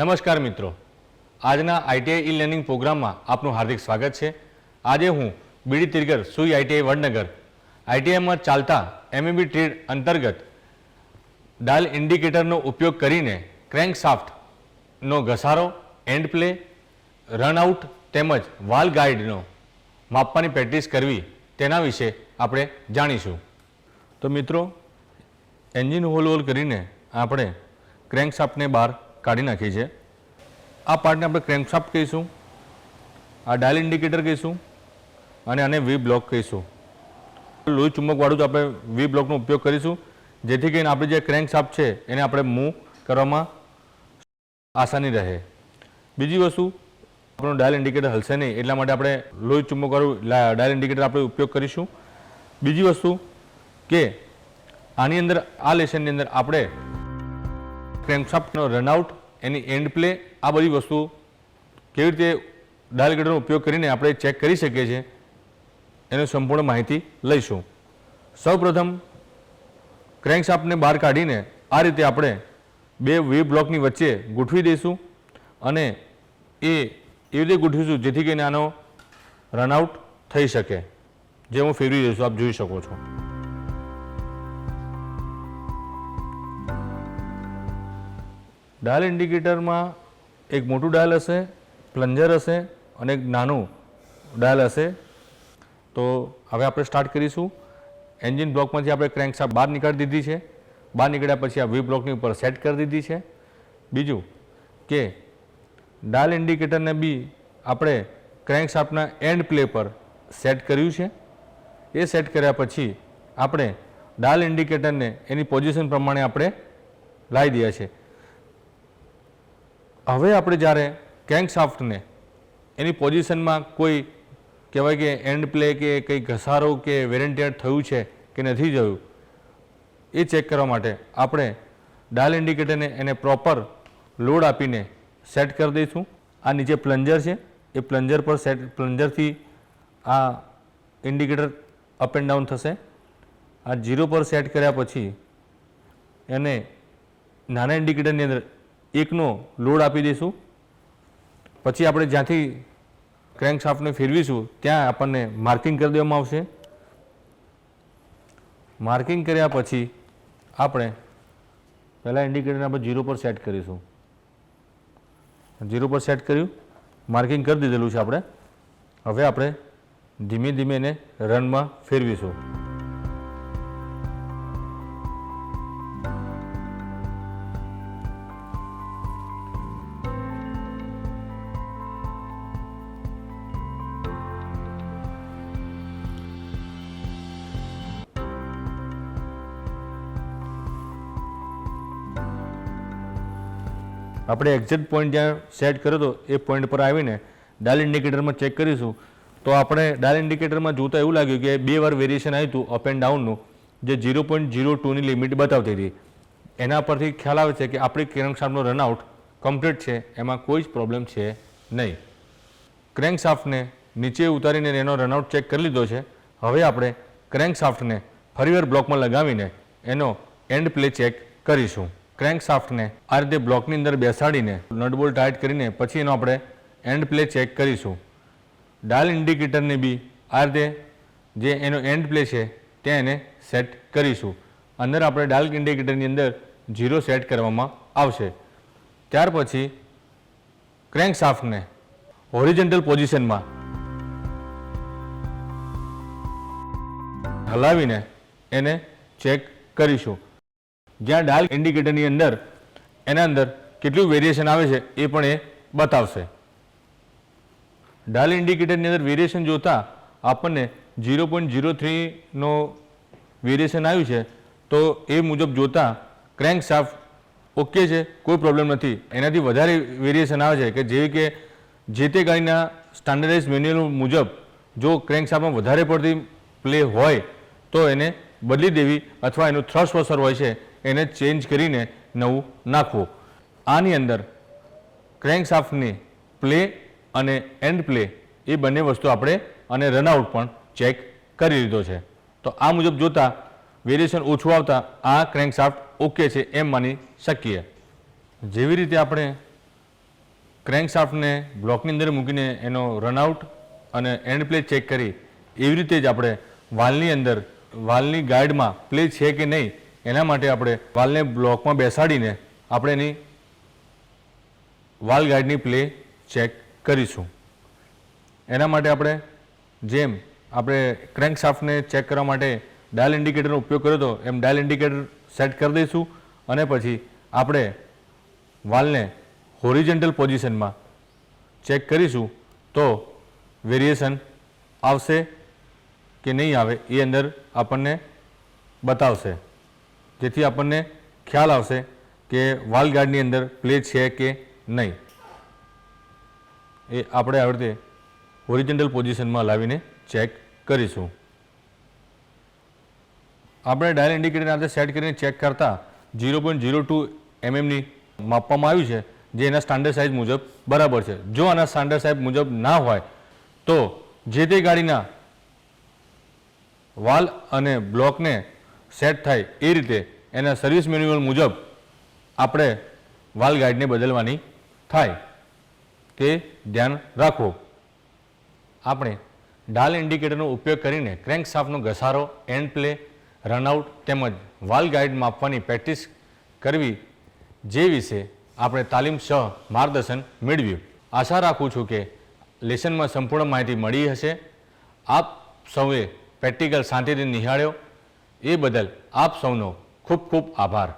નમસ્કાર મિત્રો. આજના આઈટીઆઈ ઈ લર્નિંગ પ્રોગ્રામમાં આપનું હાર્દિક સ્વાગત છે. આજે હું બીડી તિરગર સુઈ આઈટીઆઈ વડનગર આઈટીઆઈમાં ચાલતા એમએબી ટ્રેડ અંતર્ગત ડાયલ ઇન્ડિકેટરનો ઉપયોગ કરીને ક્રેન્કશાફ્ટનો ઘસારો, એન્ડ પ્લે રનઆઉટ તેમજ વાલ ગાઈડનો માપવાની પ્રેક્ટિસ કરવી તેના વિશે આપણે જાણીશું. તો મિત્રો, એન્જિન હોલ હોલ કરીને આપણે ક્રેન્કશાફ્ટને બહાર કાઢી નાખી છે. આ પાર્ટને આપણે ક્રેન્ક શાફ્ટ કહીશું, આ ડાયલ ઇન્ડિકેટર કહીશું અને આને વી બ્લોક કહીશું. લોહી ચુંબકવાળું જ આપણે વી બ્લોકનો ઉપયોગ કરીશું, જેથી કરીને આપણી જે ક્રેન્ક શાફ્ટ છે એને આપણે મૂવ કરવામાં આસાની રહે. બીજી વસ્તુ, આપણું ડાયલ ઇન્ડિકેટર હલશે નહીં, એટલા માટે આપણે લોહી ચુંબકવાળું ડાયલ ઇન્ડિકેટર આપણે ઉપયોગ કરીશું. બીજી વસ્તુ કે આની અંદર, આ લેસનની અંદર આપણે ક્રેન્કશાફ્ટનો રનઆઉટ એની એન્ડ પ્લે આ બધી વસ્તુ કેવી રીતે ડાયલ ઇન્ડિકેટરનો ઉપયોગ કરીને આપણે ચેક કરી શકીએ છીએ, એની સંપૂર્ણ માહિતી લઈશું. સૌપ્રથમ ક્રેન્કશાફ્ટને બહાર કાઢીને આ રીતે આપણે બે વી બ્લોકની વચ્ચે ગોઠવી દઈશું અને એ એવી રીતે ગોઠવીશું જેથી કરીને આનો રનઆઉટ થઈ શકે. જે હું ફેરવી દઈશું, આપ જોઈ શકો છો. ડાયલ ઇન્ડિકેટરમાં એક મોટું ડાયલ હશે, પ્લન્જર હશે અને એક નાનું ડાયલ હશે. તો હવે આપણે સ્ટાર્ટ કરીશું. એન્જિન બ્લોકમાંથી આપણે ક્રેન્કશાફ્ટ બહાર નીકાળી દીધી છે. બહાર નીકળ્યા પછી આ વી બ્લોકની ઉપર સેટ કરી દીધી છે. બીજું કે ડાયલ ઇન્ડિકેટરને બી આપણે ક્રેન્કશાફ્ટના એન્ડ પ્લે પર સેટ કર્યું છે. એ સેટ કર્યા પછી આપણે ડાયલ ઇન્ડિકેટરને એની પોઝિશન પ્રમાણે આપણે લાવી દઈએ છે. હવે આપણે જ્યારે ક્રેન્ક શાફ્ટને એની પોઝિશનમાં કોઈ કહેવાય કે એન્ડ પ્લે કે કંઈ ઘસારો કે વેરેન્ટિયર થયું છે કે નથી થયું, એ ચેક કરવા માટે આપણે ડાયલ ઇન્ડિકેટરને એને પ્રોપર લોડ આપીને સેટ કરી દઈશું. આ નીચે પ્લન્જર છે. એ પ્લન્જર પર સેટ, પ્લન્જરથી આ ઇન્ડિકેટર અપ એન્ડ ડાઉન થશે. આ જીરો પર સેટ કર્યા પછી એને નાના ઇન્ડિકેટરની અંદર એકનો લોડ આપી દઈશું. પછી આપણે જ્યાંથી ક્રેન્ક શાફ્ટને ફેરવીશું, ત્યાં આપણને માર્કિંગ કરી દેવામાં આવશે. માર્કિંગ કર્યા પછી આપણે પહેલાં ઇન્ડિકેટરને આપણે જીરો પર સેટ કરીશું. જીરો પર સેટ કર્યું. માર્કિંગ કરી દીધેલું છે આપણે. હવે આપણે ધીમે ધીમે એને રનમાં ફેરવીશું. આપણે એક્ઝેક્ટ પોઈન્ટ જ્યાં સેટ કર્યો હતો એ પોઈન્ટ પર આવીને ડાયલ ઇન્ડિકેટરમાં ચેક કરીશું. તો આપણે ડાયલ ઇન્ડિકેટરમાં જોતા એવું લાગ્યું કે બે વાર વેરિએશન આવ્યું હતું અપ એન્ડ ડાઉનનું જે ઝીરો પોઈન્ટ ઝીરો ટુની લિમિટ બતાવતી હતી. એના પરથી ખ્યાલ આવે છે કે આપણી ક્રેન્ક શાફ્ટનો રનઆઉટ કમ્પ્લીટ છે, એમાં કોઈ જ પ્રોબ્લેમ છે નહીં. ક્રેન્ક શાફ્ટને નીચે ઉતારીને એનો રનઆઉટ ચેક કરી લીધો છે. હવે આપણે ક્રેન્ક શાફ્ટને ફરીવાર બ્લોકમાં લગાવીને એનો એન્ડ પ્લે ચેક કરીશું. ક્રેન્ક શાફ્ટને આ રીતે બ્લોકની અંદર બેસાડીને નટબોલ ટાઈટ કરીને પછી એનો આપણે એન્ડ પ્લે ચેક કરીશું. ડાયલ ઇન્ડિકેટરને બી આ રીતે જે એનો એન્ડ પ્લે છે ત્યાં એને સેટ કરીશું. અંદર આપણે ડાયલ ઇન્ડિકેટરની અંદર ઝીરો સેટ કરવામાં આવશે. ત્યાર પછી ક્રેન્કસાફ્ટને હોરિજન્ટલ પોઝિશનમાં હલાવીને એને ચેક કરીશું. જ્યાં ડાલ ઇન્ડિકેટરની અંદર, એના અંદર કેટલું વેરિએશન આવે છે એ પણ એ બતાવશે. ડાલ ઇન્ડિકેટરની અંદર વેરિએશન જોતાં આપણને ઝીરો પોઈન્ટ ઝીરો થ્રીનો વેરિએશન આવ્યું છે, તો એ મુજબ જોતાં ક્રેન્ક સાફ ઓકે છે, કોઈ પ્રોબ્લેમ નથી. એનાથી વધારે વેરિએશન આવે છે કે જેવી કે જે તે ગાડીના સ્ટાન્ડર્ડાઇઝ મેન્યુઅલ મુજબ જો ક્રેન્ક સાફમાં વધારે પડતી પ્લે હોય, તો એને બદલી દેવી અથવા એનું થ્રસ્ટ વસર હોય છે. એને ચેન્જ કરીને નવું નાખવું. આની અંદર ક્રેન્કશાફ્ટની પ્લે અને એન્ડ પ્લે એ બંને વસ્તુ આપણે અને રનઆઉટ પણ ચેક કરી લીધો છે. તો આ મુજબ જોતાં વેરિએશન ઓછું આવતા આ ક્રેન્કશાફ્ટ ઓકે છે એમ માની શકીએ. જેવી રીતે આપણે ક્રેન્કશાફ્ટને બ્લોકની અંદર મૂકીને એનો રનઆઉટ અને એન્ડ પ્લે ચેક કરી, એવી રીતે જ આપણે વાલની અંદર, વાલની ગાઈડમાં પ્લે છે કે નહીં એના માટે આપણે વાલને બ્લોકમાં બેસાડીને આપણે એની વાલ ગાઈડની પ્લે ચેક કરીશું. એના માટે આપણે જેમ આપણે ક્રેન્ક ક્રેન્કશાફ્ટને ચેક કરવા માટે ડાયલ ઇન્ડિકેટરનો ઉપયોગ કર્યો હતો, એમ ડાયલ ઇન્ડિકેટર સેટ કરી દઈશું અને પછી આપણે વાલને હોરિજેન્ટલ પોઝિશનમાં ચેક કરીશું તો વેરિએશન આવશે કે નહીં આવે એ અંદર આપણને બતાવશે. જેથી આપણને ખ્યાલ આવશે કે વાલ ગાર્ડની અંદર પ્લે છે કે નહીં. એ આપણે આવી રીતે ઓરિજિનલ પોઝિશનમાં લાવીને ચેક કરીશું. આપણે ડાયલ ઇન્ડિકેટર સાથે સેટ કરીને ચેક કરતા ઝીરો પોઈન્ટ ઝીરો ટુ એમએમની માપવામાં આવ્યું છે, જે એના સ્ટાન્ડર્ડ સાઇઝ મુજબ બરાબર છે. જો આના સ્ટાન્ડર્ડ સાઇઝ મુજબ ના હોય, તો જે તે ગાડીના વાલ અને બ્લોકને સેટ થાય એ રીતે એના સર્વિસ મેન્યુઅલ મુજબ આપણે વાલ ગાઈડને બદલવાની થાય તે ધ્યાન રાખવો આપણે ડાલ ઇન્ડિકેટરનો ઉપયોગ કરીને ક્રેન્ક શાફ્ટનો ઘસારો એન્ડ પ્લે રનઆઉટ તેમજ વાલ ગાઈડ માપવાની પ્રેક્ટિસ કરવી જે વિશે આપણે તાલીમ સહ માર્ગદર્શન મેળવ્યું. આશા રાખું છું કે લેસનમાં સંપૂર્ણ માહિતી મળી હશે. આપ સૌએ પ્રેક્ટિકલ શાંતિથી નિહાળ્યો. એ બદલ આપ સૌનો ખૂબ ખૂબ આભાર.